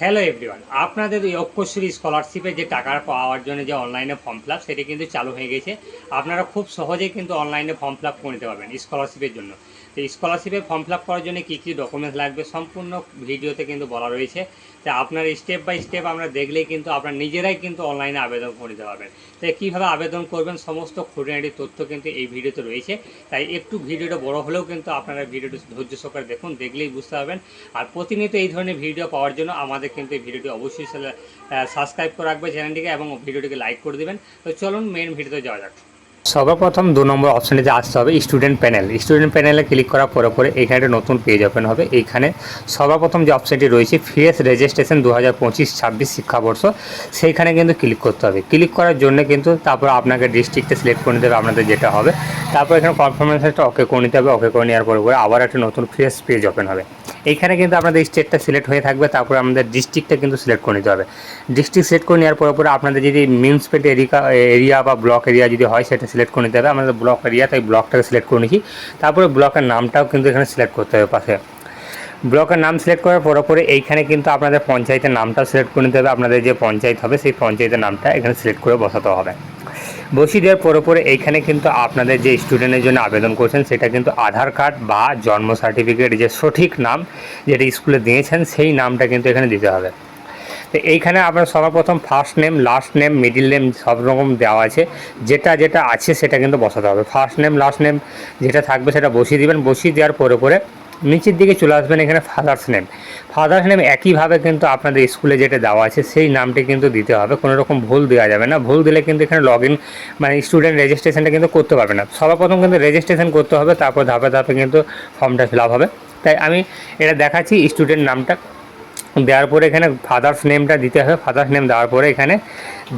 Hello everyone আপনাদের এই অক্ষশ্রী স্কলারশিপে যে টাকা পাওয়ার জন্য যে অনলাইনে ফর্ম ফিল আপ সেটি কিন্তু চালু হয়ে গেছে। আপনারা খুব সহজেই কিন্তু অনলাইনে ফর্ম ফিল আপ করে নিতে পারবেন স্কলারশিপের জন্য। তো স্কলারশিপে ফর্ম ফিল করার জন্য কী কী ডকুমেন্টস লাগবে সম্পূর্ণ ভিডিওতে কিন্তু বলা রয়েছে। তো আপনার স্টেপ বাই স্টেপ আমরা দেখলেই কিন্তু আপনার নিজেরাই কিন্তু অনলাইনে আবেদন করে দিতে পারবেন। তো কীভাবে আবেদন করবেন সমস্ত খুঁটিনাটি তথ্য কিন্তু এই ভিডিওতে রয়েছে। তাই একটু ভিডিওটা বড় হলেও কিন্তু আপনারা ভিডিওটি ধৈর্য সহকারে দেখুন, দেখলেই বুঝতে পারবেন। আর প্রতিনিয়ত এই ধরনের ভিডিও পাওয়ার জন্য আমাদের কিন্তু এই ভিডিওটি অবশ্যই সাবস্ক্রাইব করে রাখবে চ্যানেলটিকে এবং ভিডিওটিকে লাইক করে দেবেন। তো চলুন মেন ভিডিওতে যাওয়া যাক। সর্বপ্রথম দু নম্বর অপশানে আসতে হবে স্টুডেন্ট প্যানেল স্টুডেন্ট প্যানেলে ক্লিক করার পরে পরে এখানে একটা নতুন পেজ ওপেন হবে। এইখানে সর্বপ্রথম যে অপশানটি রয়েছে ফ্রেশ রেজিস্ট্রেশন দু হাজার পঁচিশ ছাব্বিশ শিক্ষাবর্ষ, সেইখানে কিন্তু ক্লিক করতে হবে। ক্লিক করার জন্য কিন্তু তারপর আপনাকে ডিস্ট্রিক্টে সিলেক্ট করে নিতে হবে, আপনাদের যেটা হবে। তারপর এখানে কনফার্মেশনটা ওকে করে নিতে হবে। ওকে করে নেওয়ার পরে পরে আবার একটা নতুন ফ্রেশ পেজ ওপেন হবে। এইখানে কিন্তু আপনাদের স্টেটটা সিলেক্ট হয়ে থাকবে, তারপরে আমাদের ডিস্ট্রিক্টটা কিন্তু সিলেক্ট করে নিতে হবে। ডিস্ট্রিক্ট সিলেক্ট করে নেওয়ার পরে পরে আপনাদের যদি মিউনিসিপ্যালিটি এরিয়া এরিয়া বা ব্লক এরিয়া যদি হয়, সেটা সিলেক্ট করে নিতে হবে। আমাদের ব্লক এরিয়া তাই ব্লকটাকে সিলেক্ট করে নিচ্ছি তারপরে ব্লকের নামটাও কিন্তু এখানে সিলেক্ট করতে হবে পাশে। ব্লকের নাম সিলেক্ট করার পরে পরে এইখানে কিন্তু আপনাদের পঞ্চায়েতের নামটাও সিলেক্ট করে নিতে হবে। আপনাদের যে পঞ্চায়েত হবে, সেই পঞ্চায়েতের নামটা এখানে সিলেক্ট করে বসাতে হবে। বসিয়ে দেওয়ার পরে পরে এইখানে কিন্তু আপনাদের যে স্টুডেন্টের জন্য আবেদন করছেন, সেটা কিন্তু আধার কার্ড বা জন্ম সার্টিফিকেট যে সঠিক নাম যেটা স্কুলে দিয়েছেন, সেই নামটা কিন্তু এখানে দিতে হবে। তো এইখানে আপনার সর্বপ্রথম first name last name middle name সব রকম দেওয়া আছে। যেটা যেটা আছে সেটা কিন্তু বসাতে হবে। ফার্স্ট নেম লাস্ট নেম যেটা থাকবে সেটা বসিয়ে দিবেন। বসিয়ে দেওয়ার পরে পরে নিচের দিকে চলে আসবেন, এখানে ফাদার্স নেম ফাদার্স নেম একইভাবে কিন্তু আপনাদের স্কুলে যেটা দেওয়া আছে, সেই নামটি কিন্তু দিতে হবে। কোনো রকম ভুল দেওয়া যাবে না। ভুল দিলে কিন্তু এখানে লগ ইন মানে স্টুডেন্ট রেজিস্ট্রেশনটা কিন্তু করতে পারবে না। সর্বপ্রথম কিন্তু রেজিস্ট্রেশন করতে হবে, তারপর ধাপে ধাপে কিন্তু ফর্মটা ফিল হবে। তাই আমি এটা দেখাচ্ছি স্টুডেন্ট নামটা। দেওয়ার পরে এখানে ফাদার্স নেমটা দিতে হবে। ফাদার্স নেম দেওয়ার পরে এখানে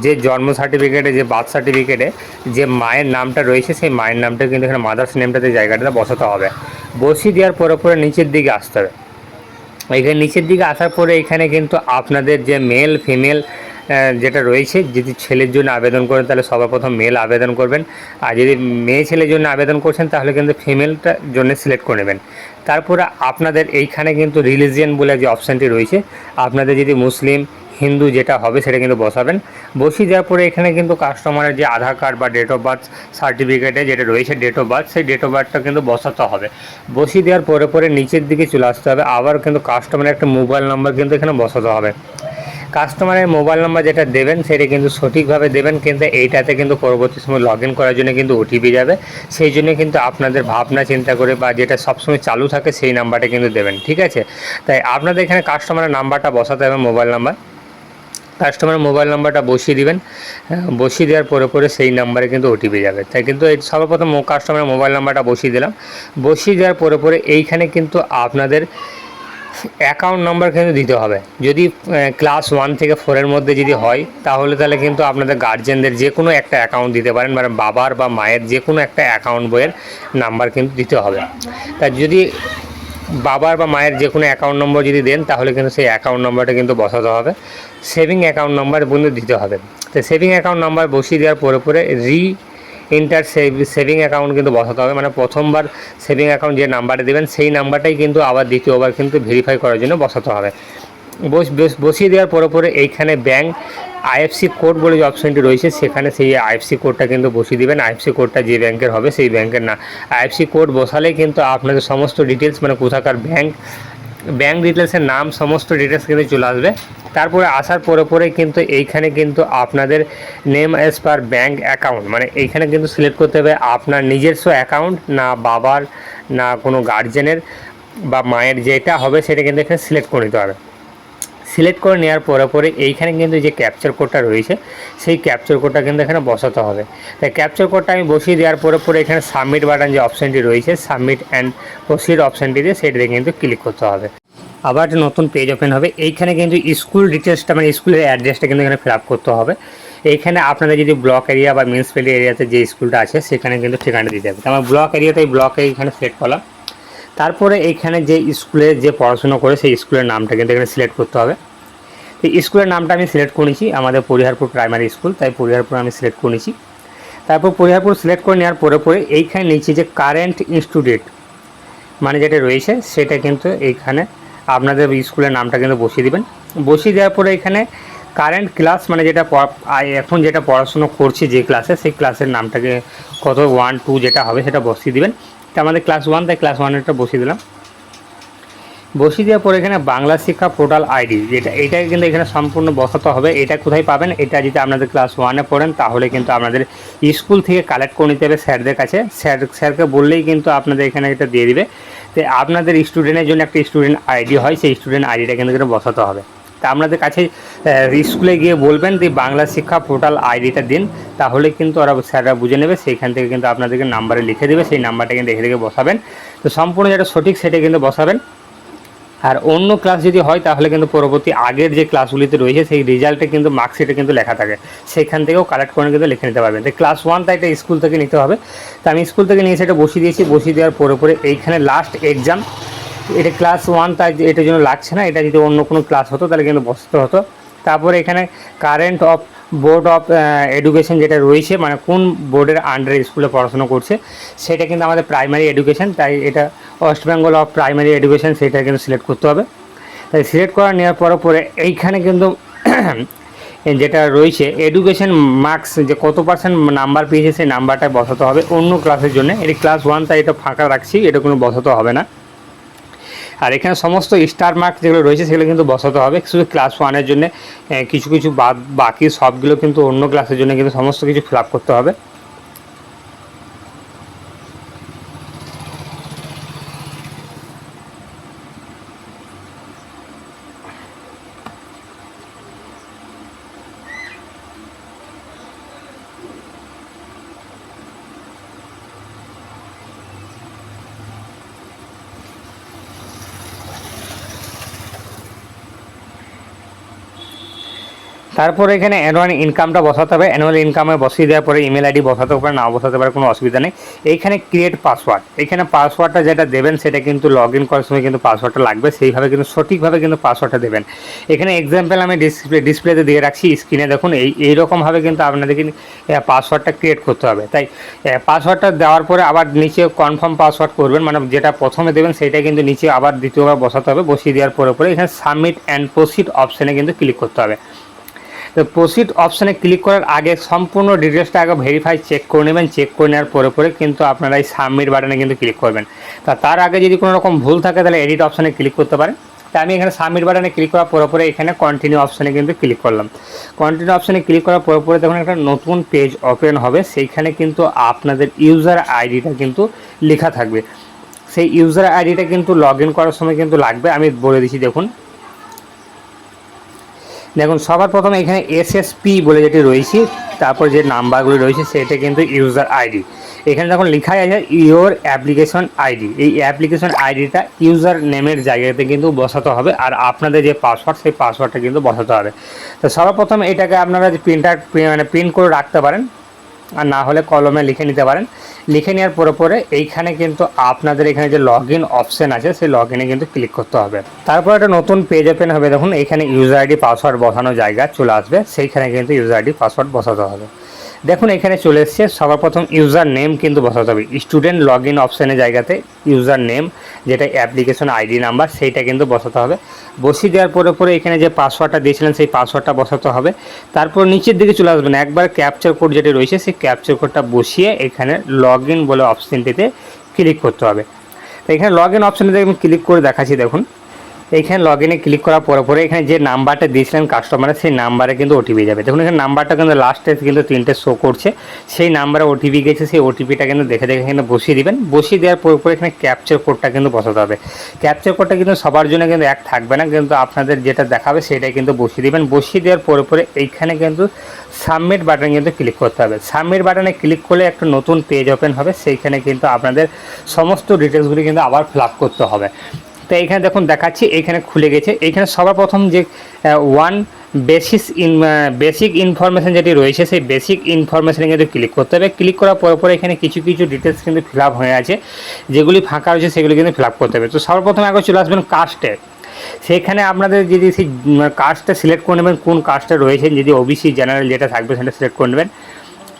যে জন্ম সার্টিফিকেটে যে বার্থ সার্টিফিকেটে যে মায়ের নামটা রয়েছে, সেই মায়ের নামটা কিন্তু এখানে মাদার্স নেমটাতে জায়গাটাতে বসাতে হবে। বসিয়ে দেওয়ার পরে পরে নিচের দিকে আসতে হবে। এখানে নিচের দিকে আসার পরে এখানে কিন্তু আপনাদের যে মেল ফিমেল যেটা রয়েছে, যদি ছেলের জন্য আবেদন করেন, তাহলে সর্বপ্রথম মেল আবেদন করবেন। আর যদি মেয়ে ছেলের জন্য আবেদন করছেন, তাহলে কিন্তু ফিমেলটার জন্য সিলেক্ট করে নেবেন। তারপরে আপনাদের এইখানে কিন্তু রিলিজিয়ান বলে যে অপশানটি রয়েছে। আপনাদের যদি মুসলিম হিন্দু যেটা হবে সেটা কিন্তু বসাবেন। বসিয়ে দেওয়ার পরে এখানে কিন্তু কাস্টমারের যে আধার কার্ড বা ডেট অফ বার্থ সার্টিফিকেটে যেটা রয়েছে ডেট অফ বার্থ সেই ডেট অফ বার্থটা কিন্তু বসাতে হবে। বসিয়ে দেওয়ার পরে পরে নিচের দিকে চলে আসতে হবে। আবার কিন্তু কাস্টমারের একটা মোবাইল নাম্বার কিন্তু এখানে বসাতে হবে। কাস্টমারের মোবাইল নাম্বার যেটা দেবেন, সেটা কিন্তু সঠিকভাবে দেবেন, কিন্তু এইটাতে কিন্তু পরবর্তী সময় লগ ইন করার জন্য কিন্তু ওটিপি যাবে। সেই জন্য কিন্তু আপনাদের ভাবনা, চিন্তা করে বা যেটা সবসময় চালু থাকে, সেই নাম্বারটা কিন্তু দেবেন, ঠিক আছে? তাই আপনাদের এখানে কাস্টমারের নাম্বারটা বসাতে হবে মোবাইল নাম্বার কাস্টমারের মোবাইল নাম্বারটা বসিয়ে দিবেন। হ্যাঁ, বসিয়ে দেওয়ার পরে পরে সেই নাম্বারে কিন্তু ওটিপি যাবে। তাই কিন্তু এই সর্বপ্রথম কাস্টমারের মোবাইল নাম্বারটা বসিয়ে দিলাম। বসিয়ে দেওয়ার পরে পরে এইখানে কিন্তু আপনাদের অ্যাকাউন্ট নাম্বার কিন্তু দিতে হবে। যদি ক্লাস ওয়ান থেকে ফোরের মধ্যে যদি হয় তাহলে তাহলে কিন্তু আপনাদের গার্জেনদের যে কোনো একটা অ্যাকাউন্ট দিতে পারেন মানে বাবার বা মায়ের যে কোনো একটা অ্যাকাউন্ট বইয়ের নাম্বার কিন্তু দিতে হবে। তা যদি বাবার বা মায়ের যে কোনো অ্যাকাউন্ট নম্বর যদি দেন তাহলে কিন্তু সেই অ্যাকাউন্ট নম্বরটা কিন্তু বসাতে হবে। সেভিং অ্যাকাউন্ট নাম্বার কিন্তু দিতে হবে। তো সেভিং অ্যাকাউন্ট নাম্বার বসিয়ে দেওয়ার পরে পরে রি ইন্টার সেভিং অ্যাকাউন্ট কিন্তু বসাতে হবে। মানে প্রথমবার সেভিং অ্যাকাউন্ট যে নাম্বারটা দেবেন, সেই নাম্বারটাই কিন্তু আবার দ্বিতীয়বার কিন্তু ভেরিফাই করার জন্য বসাতে হবে। বসিয়ে দেওয়ার পরে পরে এইখানে ব্যাংক আইএফসি কোড বলে যে অপশনটি রয়েছে, সেখানে সেই আইএফসি কোডটা কিন্তু বসিয়ে দিবেন। আইএফসি কোডটা যে ব্যাংকের হবে, সেই ব্যাংকের না। আইএফসি কোড বসালে কিন্তু আপনাদের সমস্ত ডিটেলস মানে কোথাকার ব্যাংক ব্যাংক ডিটেলসের নাম, সমস্ত ডিটেলস কিন্তু চলে আসবে। তারপরে আসার পরে পরে কিন্তু এইখানে কিন্তু আপনাদের name as per bank account মানে এইখানে কিন্তু সিলেক্ট করতে হবে আপনার নিজস্ব অ্যাকাউন্ট না বাবার, না কোনো গার্জেনের বা মায়ের যেটা হবে সেটা কিন্তু এখানে সিলেক্ট করে নিতে হবে। সিলেক্ট করে নেওয়ার পরে পরে এইখানে কিন্তু যে ক্যাপচার কোডটা রয়েছে, সেই ক্যাপচার কোডটা কিন্তু এখানে বসাতে হবে। তাই ক্যাপচার কোডটা আমি বসিয়ে দেওয়ার পরে পরে এখানে সাবমিট বাটন যে অপশানটি রয়েছে সাবমিট অ্যান্ড প্রসিড অপশানটিতে সেটাতে কিন্তু ক্লিক করতে হবে। আবার একটা নতুন পেজ ওপেন হবে। এইখানে কিন্তু স্কুল ডিটেলসটা মানে স্কুলের অ্যাড্রেসটা কিন্তু এখানে ফিল আপ করতে হবে। এইখানে আপনাদের যদি ব্লক এরিয়া বা মিউনিসিপ্যালিটি এরিয়াতে যে স্কুলটা আছে, সেখানে কিন্তু ঠিকানা দিতে হবে। আমার ব্লক এরিয়াতে এই ব্লকে এইখানে সিলেক্ট করলাম। তারপরে এইখানে যে স্কুলে যে পড়াশোনা করে, সেই স্কুলের নামটা কিন্তু এখানে সিলেক্ট করতে হবে। তো স্কুলের নামটা আমি সিলেক্ট করেছি আমাদের পরিহারপুর প্রাইমারি স্কুল তাই পরিহারপুর আমি সিলেক্ট করেছি তারপর পরিহারপুর সিলেক্ট করে নেওয়ার পরে পরে এইখানে নিচে যে কারেন্ট ইনস্টিটিউট মানে যেটা রয়েছে, সেটা কিন্তু এইখানে আপনাদের স্কুলের নামটা কিন্তু বসিয়ে দেবেন। বসিয়ে দেওয়ার পরে এখানে কারেন্ট ক্লাস মানে যেটা এখন যেটা পড়াশুনো করছি যে ক্লাসে সেই ক্লাসের নামটাকে কত ওয়ান টু যেটা হবে সেটা বসিয়ে দেবেন। তা আমাদের ক্লাস ওয়ান তাই ক্লাস ওয়ানেরটা বসিয়ে দিলাম। বসিয়ে দেওয়ার পরে এখানে বাংলা শিক্ষা পোর্টাল আইডি, যেটা এটাকে কিন্তু এখানে সম্পূর্ণ বসাতে হবে। এটা কোথায় পাবেন? এটা যদি আপনাদের ক্লাস ওয়ানে পড়েন, তাহলে কিন্তু আপনাদের স্কুল থেকে কালেক্ট করে নিতে হবে স্যারদের কাছে। স্যার, স্যারকে বললেই কিন্তু আপনাদের এখানে এটা দিয়ে দিবে। তো আপনাদের স্টুডেন্টের জন্য একটা স্টুডেন্ট আইডি হয়, সেই স্টুডেন্ট আইডিটা কিন্তু এখানে বসাতে হবে। তা আপনাদের কাছে স্কুলে গিয়ে বলবেন যে বাংলা শিক্ষা পোর্টাল আইডিটা দিন, তাহলে কিন্তু ওরা স্যাররা বুঝে নেবে, সেইখান থেকে কিন্তু আপনাদেরকে নাম্বারে লিখে দেবে, সেই নাম্বারটা কিন্তু এখানে থেকে বসাবেন। তো সম্পূর্ণ যেটা সঠিক সেটা কিন্তু বসাবেন। আর অন্য ক্লাস যদি হয়, তাহলে কিন্তু পরবর্তী আগের যে ক্লাসগুলিতে রয়েছে, সেই রেজাল্টে কিন্তু মার্কশিটে কিন্তু লেখা থাকে। সেখান থেকেও কালেক্ট করে কিন্তু লিখে নিতে পারবেন। তো ক্লাস ওয়ান তাই এটা স্কুল থেকে নিতে হবে। তো আমি স্কুল থেকে নিয়ে সেটা বসিয়ে দিয়েছি। বসিয়ে দেওয়ার পরে পরে এইখানে লাস্ট এক্সাম এটা ক্লাস ওয়ান তাই এটার জন্য লাগছে না, এটা যদি অন্য কোনো ক্লাস হতো, তাহলে কিন্তু বসতে হতো। তারপরে এখানে current of board of education যেটা রয়েছে মানে কোন বোর্ডের আন্ডারে স্কুলে পড়াশোনা করছে, সেটা কিন্তু আমাদের প্রাইমারি এডুকেশন তাই এটা West Bengal of primary education সেটা কিন্তু সিলেক্ট করতে হবে। তাই সিলেক্ট করা নেওয়ার পরে পরে এইখানে কিন্তু যেটা রয়েছে এডুকেশন মার্কস যে কত পার্সেন্ট নাম্বার পেয়েছে সেই নাম্বারটা বসাতে হবে। অন্য ক্লাসের জন্য, এটি ক্লাস ওয়ান তাই এটা ফাঁকা রাখছি, এটা কোনো বসাতে হবে না। আর এখানে সমস্ত স্টার মার্ক যেগুলো রয়েছে সেগুলো কিন্তু বসাতে হবে, শুধু ক্লাস ওয়ানের জন্য কিছু কিছু বাদ, বাকি সবগুলো কিন্তু অন্য ক্লাসের জন্য কিন্তু সমস্ত কিছু ফিল করতে হবে। তারপরে এখানে অ্যানুয়াল ইনকামটা বসাতে হবে। অ্যানুয়াল ইনকামে বসিয়ে দেওয়ার পরে ইমেল আইডি বসাতে পারে না বসাতে পারে কোনো অসুবিধা নেই। এইখানে ক্রিয়েট পাসওয়ার্ড এখানে পাসওয়ার্ডটা যেটা দেবেন, সেটা কিন্তু লগ ইন করার সময় কিন্তু পাসওয়ার্ডটা লাগবে। সেইভাবে কিন্তু, সঠিকভাবে কিন্তু পাসওয়ার্ডটা দেবেন। এখানে এক্সাম্পল আমি ডিসপ্লে ডিসপ্লেতে দিয়ে রাখছি স্ক্রিনে দেখুন, এই, এইরকমভাবে কিন্তু আপনাদেরকে পাসওয়ার্ডটা ক্রিয়েট করতে হবে। তাই পাসওয়ার্ডটা দেওয়ার পরে আবার নিচে কনফার্ম পাসওয়ার্ড করবেন। মানে যেটা প্রথমে দেবেন, সেটা কিন্তু নিচে আবার দ্বিতীয়বার বসাতে হবে। বসিয়ে দেওয়ার পরে পরে এখানে সাবমিট অ্যান্ড প্রসিড অপশানে কিন্তু ক্লিক করতে হবে। তো প্রসিড অপশানে ক্লিক করার আগে সম্পূর্ণ ডিটেলসটা আগে ভেরিফাই চেক করে নেবেন। চেক করে নেওয়ার পরে পরে কিন্তু আপনারা এই সাবমিট বাটনে কিন্তু ক্লিক করবেন। তা তার আগে যদি কোনো রকম ভুল থাকে তাহলে এডিট অপশানে ক্লিক করতে পারেন। তা আমি এখানে সাবমিট বাটনে ক্লিক করার পরে পরে এখানে কন্টিনিউ অপশানে কিন্তু ক্লিক করলাম। কন্টিনিউ অপশানে ক্লিক করার পরে পরে দেখুন একটা নতুন পেজ ওপেন হবে। সেইখানে কিন্তু আপনাদের ইউজার আইডিটা কিন্তু লেখা থাকবে। সেই ইউজার আইডিটা কিন্তু লগ ইন করার সময় কিন্তু লাগবে। আমি বলে দিচ্ছি দেখুন। দেখুন, সবার প্রথমে এখানে এসএসপি বলে যেটি রয়েছে, তারপর যে নাম্বারগুলি রয়েছে সেটা কিন্তু ইউজার আইডি এখানে যখন লেখাই আছে ইওর অ্যাপ্লিকেশন আইডি এই অ্যাপ্লিকেশন আইডিটা ইউজার নেমের জায়গাতে কিন্তু বসাতে হবে, আর আপনাদের যে পাসওয়ার্ড সেই পাসওয়ার্ডটা কিন্তু বসাতে হবে। তো সর্বপ্রথম এটাকে আপনারা যে প্রিন্টার মানে প্রিন্ট করে রাখতে পারেন আর না হলে কলমে লিখে নিতে পারেন। লিখে নেওয়ার পরে পরে এইখানে কিন্তু আপনাদের এখানে যে লগ ইন অপশান আছে, সেই লগ ইনে কিন্তু ক্লিক করতে হবে। তারপর একটা নতুন পেজ ওপেন হবে। দেখুন, এখানে ইউজার আইডি পাসওয়ার্ড বসানো জায়গা চলে আসবে। সেইখানে কিন্তু ইউজার আইডি পাসওয়ার্ড বসাতে হবে। দেখুন, এখানে চলে এসছে। সবার প্রথম ইউজার নেম কিন্তু বসাতে হবে। স্টুডেন্ট লগ ইন অপশানের জায়গাতে ইউজার নেম যেটা অ্যাপ্লিকেশন আইডি নাম্বার সেইটা কিন্তু বসাতে হবে। বসিয়ে দেওয়ার পরে পরে এখানে যে পাসওয়ার্ডটা দিয়েছিলেন, সেই পাসওয়ার্ডটা বসাতে হবে। তারপর নিচের দিকে চলে আসবেন। একবার ক্যাপচার কোড যেটা রয়েছে, সেই ক্যাপচার কোডটা বসিয়ে এখানে লগ ইন বলে অপশানটিতে ক্লিক করতে হবে। তো এখানে লগ ইন অপশানে আমি ক্লিক করে দেখাচ্ছি। দেখুন এইখানে লগ ইনে ক্লিক করার পরে পরে এখানে যে নাম্বারটা দিয়েছিলেন কাস্টমারে সেই নাম্বারে কিন্তু ওটিপি যাবে। দেখুন এখানে নাম্বারটা কিন্তু লাস্ট লাস্টে কিন্তু তিনটে শো করছে। সেই নাম্বারে ওটিপি গেছে, সেই ওটিপিটা কিন্তু দেখে দেখে এখানে বসিয়ে দিবেন। বসিয়ে দেওয়ার পরে পরে এখানে ক্যাপচার কোডটা কিন্তু বসাতে হবে। ক্যাপচার কোডটা কিন্তু সবার জন্য কিন্তু এক থাকবে না, কিন্তু আপনাদের যেটা দেখাবে সেটাই কিন্তু বসিয়ে দিবেন। বসিয়ে দেওয়ার পরে পরে এইখানে কিন্তু সাবমিট বাটন কিন্তু ক্লিক করতে হবে। সাবমিট বাটনে ক্লিক করলে একটা নতুন পেজ ওপেন হবে। সেইখানে কিন্তু আপনাদের সমস্ত ডিটেলসগুলি কিন্তু আবার ফিল করতে হবে। তো এইখানে দেখুন দেখাচ্ছি, এইখানে খুলে গেছে। এইখানে সবার প্রথম যে one basis in basic information যেটি রয়েছে, সেই বেসিক ইনফরমেশানে কিন্তু ক্লিক করতে হবে। ক্লিক করার পরে পরে এখানে কিছু কিছু ডিটেলস কিন্তু ফিল হয়ে আছে, যেগুলি ফাঁকা রয়েছে, সেগুলি কিন্তু ফিল করতে হবে। তো সবার প্রথমে আগে চলে আসবেন কাস্টে সেখানে আপনাদের যদি সেই কাস্টটা সিলেক্ট করে নেবেন, কোন কাস্টে রয়েছে যদি ওবিসি জেনারেল যেটা থাকবে, সেটা সিলেক্ট করে নেবেন।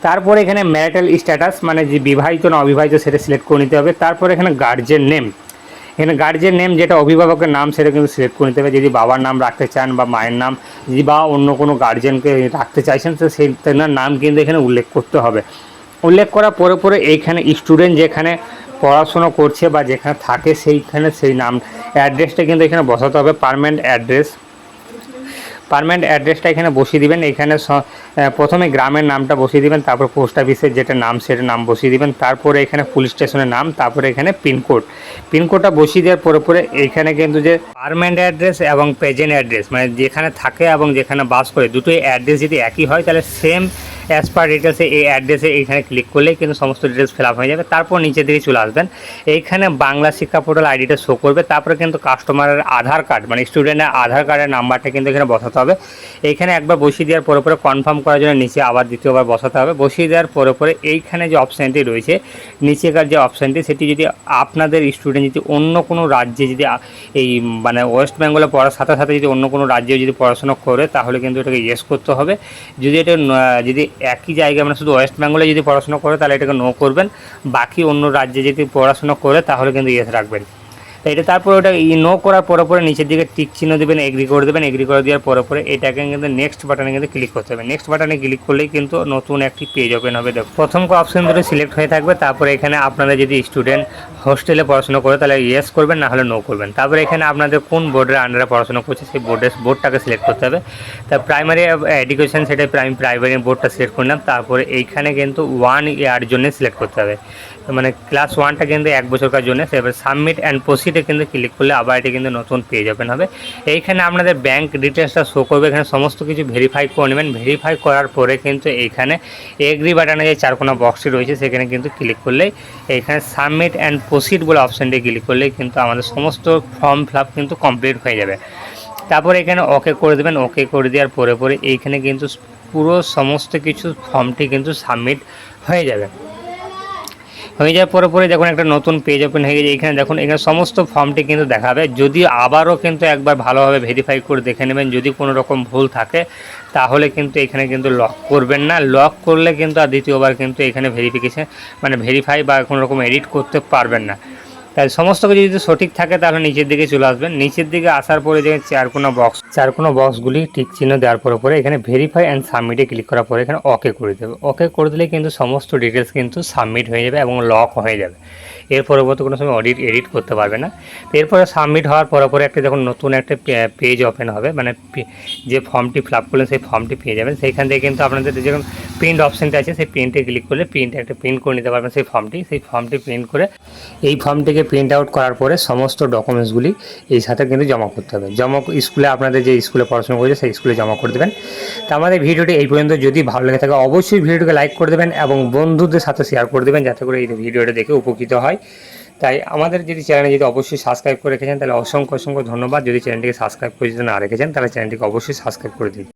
তারপরে এখানে ম্যারিটাল স্ট্যাটাস মানে যে বিবাহিত না অবিবাহিত, সেটা সিলেক্ট করে নিতে হবে। তারপরে এখানে গার্জেন নেম এখানে গার্জেন নেম যেটা অভিভাবকের নাম সেটা কিন্তু সিলেক্ট করে নিতে হবে। যদি বাবার নাম রাখতে চান বা মায়ের নাম, যদি বা অন্য কোনো গার্জেনকে রাখতে চাইছেন, তো সেই তেনার নাম কিন্তু এখানে উল্লেখ করতে হবে। উল্লেখ করার পরে পরে এইখানে স্টুডেন্ট যেখানে পড়াশুনো করছে বা যেখানে থাকে, সেইখানে সেই নাম অ্যাড্রেসটা কিন্তু এখানে বসাতে হবে পারমানেন্ট অ্যাড্রেস পারমানেন্ট অ্যাড্রেসটা এখানে বসিয়ে দিবেন। এখানে প্রথমে গ্রামের নামটা বসিয়ে দিবেন, তারপর পোস্ট অফিসের যেটা নাম সেটা নাম বসিয়ে দিবেন, তারপরে এখানে পুলিশ স্টেশনের নাম, তারপরে এখানে পিনকোড পিনকোডটা বসিয়ে দেওয়ার পরে পরে এখানে কিন্তু যে পারমানেন্ট অ্যাড্রেস এবং প্রেজেন্ট অ্যাড্রেস মানে যেখানে থাকে এবং যেখানে বাস করে, দুটোই অ্যাড্রেস যদি একই হয়, তাহলে সেম অ্যাজ পার ডিটেলসে এই অ্যাড্রেসে এইখানে ক্লিক করলেই কিন্তু সমস্ত ডিটেলস ফিল হয়ে যাবে। তারপর নিচের দিকে চলে আসবেন। এইখানে বাংলা শিক্ষা পোর্টাল আইডিটা শো করবে। তারপরে কিন্তু কাস্টমারের আধার কার্ড মানে স্টুডেন্টের আধার কার্ডের নাম্বারটা কিন্তু এখানে বসাতে হবে। এইখানে একবার বসিয়ে দেওয়ার পরে পরে কনফার্ম করার জন্য নিচে আবার দ্বিতীয়বার বসাতে হবে। বসিয়ে দেওয়ার পরে পরে এইখানে যে অপশানটি রয়েছে, নিচেকার যে অপশানটি সেটি যদি আপনাদের স্টুডেন্ট যদি অন্য কোনো রাজ্যে যদি এই মানে ওয়েস্ট বেঙ্গলে পড়ার সাথে সাথে যদি অন্য কোনো রাজ্যে যদি পড়াশোনা করে, তাহলে কিন্তু এটাকে ইয়েস করতে হবে। যদি এটা যদি একই জায়গায় মানে শুধু ওয়েস্ট বেঙ্গলে যদি পড়াশোনা করে, তাহলে এটাকে নো করবেন। বাকি অন্য রাজ্যে যদি পড়াশোনা করে, তাহলে কিন্তু ইয়েস রাখবেন। এটা তারপরে ওটা ই নো করার পরে পরে নিচের দিকে টিক চিহ্ন দেবেন এগ্রি করে দেবেন এগ্রি করে দেওয়ার পরে পরে এটাকে কিন্তু নেক্সট বাটনে কিন্তু ক্লিক করতে হবে। নেক্সট বাটনে ক্লিক করলেই কিন্তু নতুন একটি পেজ ওপেন হবে। দেখো, প্রথম অপশন দুটো সিলেক্ট হয়ে থাকবে, তারপরে এখানে আপনারা যদি স্টুডেন্ট হোস্টেলে পড়াশোনা করে, তাহলে ইয়েস করবেন, না হলে নো করবেন। তারপরে এখানে আপনাদের কোন বোর্ডের আন্ডারে পড়াশোনা করছে, সেই বোর্ডের বোর্ডটাকে সিলেক্ট করতে হবে। তা প্রাইমারি এডুকেশন সেটা আমি প্রাইমারি বোর্ডটা সিলেক্ট করলাম তারপরে এইখানে কিন্তু ওয়ান ইয়ার জন্য সিলেক্ট করতে হবে। মানে ক্লাস ওয়ানটা কিন্তু এক বছরকার জন্য সেবার সাবমিট অ্যান্ড প্রসিডে কিন্তু ক্লিক করলে আবার এটি কিন্তু নতুন পেয়ে যাবেন হবে। এইখানে আপনাদের ব্যাংক ডিটেলসটা শো করবে। এখানে সমস্ত কিছু ভেরিফাই করে নেবেন। ভেরিফাই করার পরে কিন্তু এইখানে এগ্রি বাটনে যে চার চারকোনা বক্সটি রয়েছে, সেখানে কিন্তু ক্লিক করলেই এইখানে সাবমিট অ্যান্ড প্রসিড বলে অপশানটি ক্লিক করলেই কিন্তু আমাদের সমস্ত ফর্ম ফিল কিন্তু কমপ্লিট হয়ে যাবে। তারপর এখানে ওকে করে দেবেন। ওকে করে দেওয়ার পরে পরে এইখানে কিন্তু পুরো সমস্ত কিছু ফর্মটি কিন্তু সাবমিট হয়ে যাবে। হয়ে যাওয়ার পরে পরে দেখুন একটা নতুন পেজ ওপেন হয়ে গেছে, এখানে দেখুন, এখানে সমস্ত ফর্মটি কিন্তু দেখাবে। যদি আবারও কিন্তু একবার ভালোভাবে ভেরিফাই করে দেখে নেবেন, যদি কোনো রকম ভুল থাকে, তাহলে কিন্তু এখানে কিন্তু লক করবেন না। লক করলে কিন্তু আর দ্বিতীয়বার কিন্তু এখানে ভেরিফিকেশান মানে ভেরিফাই বা কোনো রকম এডিট করতে পারবেন না। তাই সমস্ত কিছু যদি সঠিক থাকে, তাহলে নিচের দিকে চলে আসবেন। নিচের দিকে আসার পরে যে চার কোনো বক্স চার কোনো বক্সগুলি ঠিক চিহ্ন দেওয়ার পরে পরে এখানে ভেরিফাই অ্যান্ড সাবমিটে ক্লিক করার পরে এখানে ওকে করে দেবে। ওকে করে দিলে কিন্তু সমস্ত ডিটেলস কিন্তু সাবমিট হয়ে যাবে এবং লক হয়ে যাবে। এর পরবর্তী কোনো সময় অডিট এডিট করতে পারবে না। তো এরপরে সাবমিট হওয়ার পরে পরে একটা যখন নতুন একটা পেজ ওপেন হবে মানে যে ফর্মটি ফিল আপ করলেন সেই ফর্মটি পেয়ে যাবেন। সেইখান থেকে কিন্তু আপনাদের যখন প্রিন্ট অপশানটা আছে, সেই প্রিন্টে ক্লিক করলে প্রিন্ট একটা প্রিন্ট করে নিতে পারবেন সেই ফর্মটি সেই ফর্মটি প্রিন্ট করে এই ফর্মটিকে প্রিন্ট আউট করার পরে সমস্ত ডকুমেন্টসগুলি এই সাথে কিন্তু জমা করতে হবে। জমা স্কুলে আপনাদের যে স্কুলে পড়াশোনা করেছে, সেই স্কুলে জমা করে দেবেন। তো আমাদের ভিডিওটি এই পর্যন্ত। যদি ভালো লেগে থাকে, অবশ্যই ভিডিওটিকে লাইক করে দেবেন এবং বন্ধুদের সাথে শেয়ার করে দেবেন, যাতে করে এই ভিডিওটা দেখে উপকৃত হয়। তাই আমাদের যদি চ্যানেলে যদি অবশ্যই সাবস্ক্রাইব করে রেখেছেন, তাহলে অসংখ্য অসংখ্য ধন্যবাদ। যদি চ্যানেলটিকে সাবস্ক্রাইব করে যদি না রেখেছেন, তাহলে চ্যানেলটিকে অবশ্যই সাবস্ক্রাইব করে দিন।